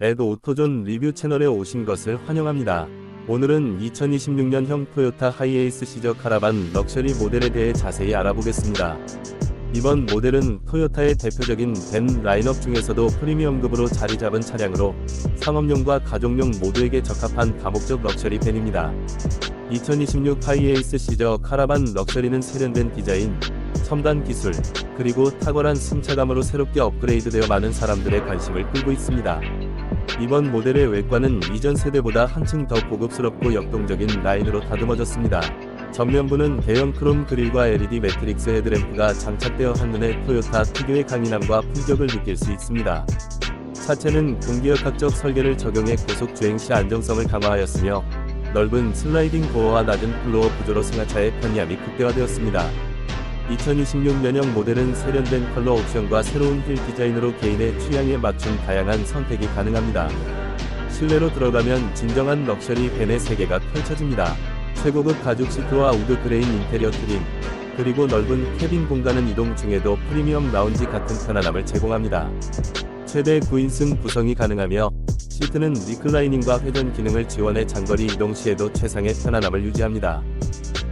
에드 오토존 리뷰 채널에 오신 것을 환영합니다. 오늘은 2026년형 토요타 하이에이스 시저 카라반 럭셔리 모델에 대해 자세히 알아보겠습니다. 이번 모델은 토요타의 대표적인 벤 라인업 중에서도 프리미엄급으로 자리 잡은 차량으로 상업용과 가족용 모두에게 적합한 다목적 럭셔리 벤입니다. 2026 하이에이스 시저 카라반 럭셔리는 세련된 디자인, 첨단 기술, 그리고 탁월한 승차감으로 새롭게 업그레이드되어 많은 사람들의 관심을 끌고 있습니다. 이번 모델의 외관은 이전 세대보다 한층 더 고급스럽고 역동적인 라인으로 다듬어졌습니다. 전면부는 대형 크롬 그릴과 LED 매트릭스 헤드램프가 장착되어 한눈에 토요타 특유의 강인함과 품격을 느낄 수 있습니다. 차체는 공기역학적 설계를 적용해 고속 주행 시 안정성을 강화하였으며 넓은 슬라이딩 도어와 낮은 플로어 구조로 승하차의 편리함이 극대화되었습니다. 2026년형 모델은 세련된 컬러 옵션과 새로운 휠 디자인으로 개인의 취향에 맞춘 다양한 선택이 가능합니다. 실내로 들어가면 진정한 럭셔리 벤의 세계가 펼쳐집니다. 최고급 가죽 시트와 우드 그레인 인테리어 트림, 그리고 넓은 캐빈 공간은 이동 중에도 프리미엄 라운지 같은 편안함을 제공합니다. 최대 9인승 구성이 가능하며 시트는 리클라이닝과 회전 기능을 지원해 장거리 이동 시에도 최상의 편안함을 유지합니다.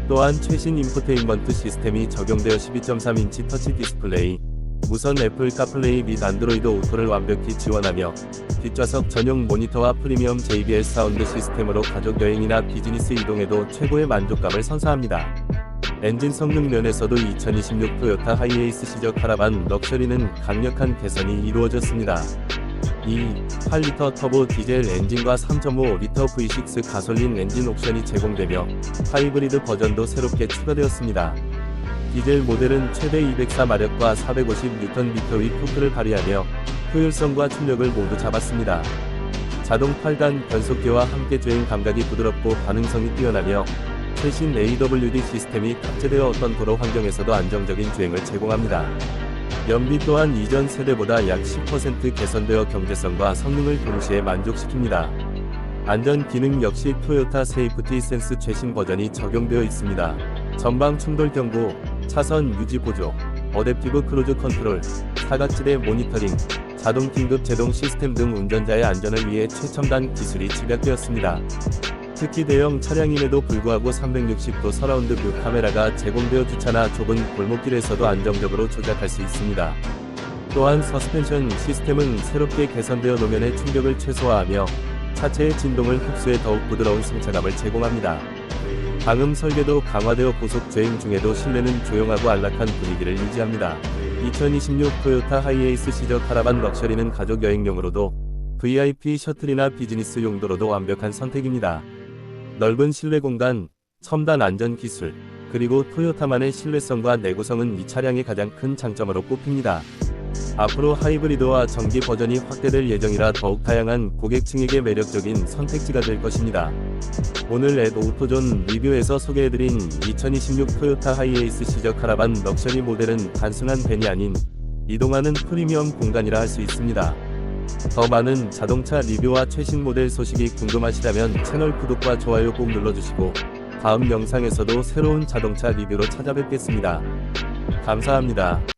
또한 최신 인포테인먼트 시스템이 적용되어 12.3인치 터치 디스플레이, 무선 애플 카플레이 및 안드로이드 오토를 완벽히 지원하며 뒷좌석 전용 모니터와 프리미엄 JBL 사운드 시스템으로 가족 여행이나 비즈니스 이동에도 최고의 만족감을 선사합니다. 엔진 성능 면에서도 2026 토요타 하이에이스 시저 카라반 럭셔리는 강력한 개선이 이루어졌습니다. 이 8리터 터보 디젤 엔진과 3.5리터 V6 가솔린 엔진 옵션이 제공되며 하이브리드 버전도 새롭게 추가되었습니다. 디젤 모델은 최대 204마력과 450Nm의 토크를 발휘하며 효율성과 출력을 모두 잡았습니다. 자동 8단 변속기와 함께 주행 감각이 부드럽고 반응성이 뛰어나며 최신 AWD 시스템이 탑재되어 어떤 도로 환경에서도 안정적인 주행을 제공합니다. 연비 또한 이전 세대보다 약 10% 개선되어 경제성과 성능을 동시에 만족시킵니다. 안전 기능 역시 토요타 세이프티 센스 최신 버전이 적용되어 있습니다. 전방 충돌 경고, 차선 유지 보조, 어댑티브 크루즈 컨트롤, 사각지대 모니터링, 자동 긴급 제동 시스템 등 운전자의 안전을 위해 최첨단 기술이 집약되었습니다. 특히 대형 차량임에도 불구하고 360도 서라운드 뷰 카메라가 제공되어 주차나 좁은 골목길에서도 안정적으로 조작할 수 있습니다. 또한 서스펜션 시스템은 새롭게 개선되어 노면의 충격을 최소화하며 차체의 진동을 흡수해 더욱 부드러운 승차감을 제공합니다. 방음 설계도 강화되어 고속 주행 중에도 실내는 조용하고 안락한 분위기를 유지합니다. 2026 토요타 하이에이스 시저 카라반 럭셔리는 가족 여행용으로도 VIP 셔틀이나 비즈니스 용도로도 완벽한 선택입니다. 넓은 실내 공간, 첨단 안전 기술, 그리고 토요타만의 신뢰성과 내구성은 이 차량의 가장 큰 장점으로 꼽힙니다. 앞으로 하이브리드와 전기 버전이 확대될 예정이라 더욱 다양한 고객층에게 매력적인 선택지가 될 것입니다. 오늘 앱 오토존 리뷰에서 소개해드린 2026 토요타 하이에이스 시저 카라반 럭셔리 모델은 단순한 벤이 아닌 이동하는 프리미엄 공간이라 할 수 있습니다. 더 많은 자동차 리뷰와 최신 모델 소식이 궁금하시다면 채널 구독과 좋아요 꼭 눌러주시고 다음 영상에서도 새로운 자동차 리뷰로 찾아뵙겠습니다. 감사합니다.